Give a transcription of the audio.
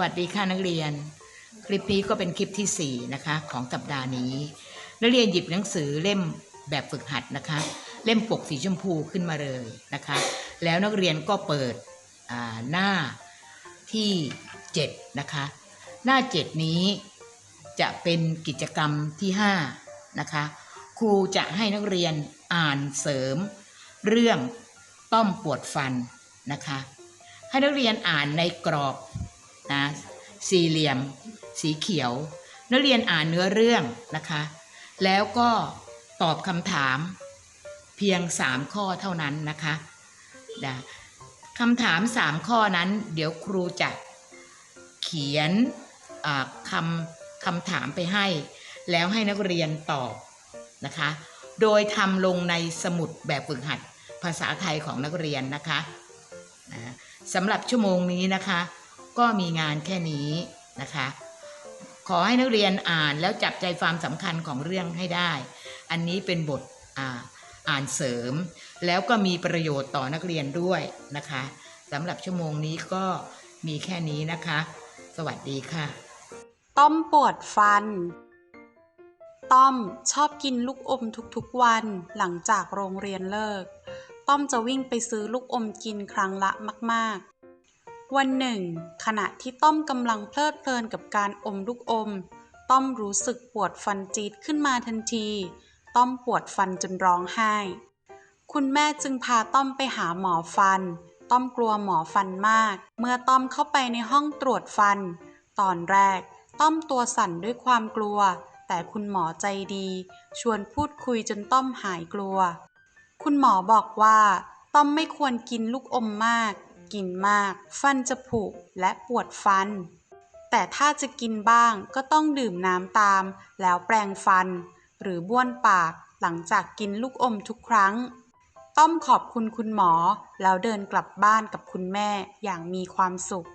วัสดีค่ะนักเรียน คลิปนี้ก็เป็นคลิปที่ 4 นะคะ ของสัปดาห์นี้ นักเรียนหยิบหนังสือเล่มแบบฝึกหัดนะคะ เล่มปกสีชมพูขึ้นมาเลยนะคะ แล้วนักเรียนก็เปิดหน้าที่ 7 นะคะ หน้า 7 นี้จะเป็นกิจกรรมที่ 5 นะคะ ครูจะให้นักเรียนอ่านเสริม เรื่องต้อมปวดฟันนะคะ ให้นักเรียนอ่านในกรอบ นะสี่เหลี่ยม สีเขียว นักเรียนอ่านเนื้อเรื่องนะคะ แล้วก็ตอบคำถามเพียง 3 ข้อเท่านั้นนะคะนะคำถาม 3 ข้อนั้น เดี๋ยวครูจะเขียนคำคำถามไปให้ แล้วให้นักเรียนตอบนะคะ โดยทำลงในสมุดแบบฝึกหัดภาษาไทยของนักเรียนนะคะนะสำหรับชั่วโมงนี้นะคะ ก็มีงานแค่นี้นะคะ ขอให้นักเรียนอ่านแล้วจับใจความสำคัญของเรื่องให้ได้ อันนี้เป็นบทอ่าอ่านเสริม แล้วก็มีประโยชน์ต่อนักเรียนด้วยนะคะสำหรับชั่วโมงนี้ก็มีแค่นี้นะคะ สวัสดีค่ะ ต้อมปวดฟัน ต้อมชอบกินลูกอมทุกๆวันหลังจากโรงเรียนเลิก ต้อมจะวิ่งไปซื้อลูกอมกินครั้งละมากๆ วันหนึ่ง ขณะที่ต้อมกำลังเพลิดเพลินกับการอมลูกอม ต้อมรู้สึกปวดฟันจี๊ดขึ้นมาทันที ต้อมปวดฟันจนร้องไห้ คุณแม่จึงพาต้อมไปหาหมอฟัน ต้อมกลัวหมอฟันมาก เมื่อต้อมเข้าไปในห้องตรวจฟัน ตอนแรก ต้อมตัวสั่นด้วยความกลัว แต่คุณหมอใจดี ชวนพูดคุยจนต้อมหายกลัว คุณหมอบอกว่า ต้อมไม่ควรกินลูกอมมาก กินมาก ฟันจะผุและปวดฟัน แต่ถ้าจะกินบ้างก็ต้องดื่มน้ำตาม แล้วแปรงฟัน หรือบ้วนปากหลังจากกินลูกอมทุกครั้ง ต้อมขอบคุณคุณหมอ แล้วเดินกลับบ้านกับคุณแม่อย่างมีความสุข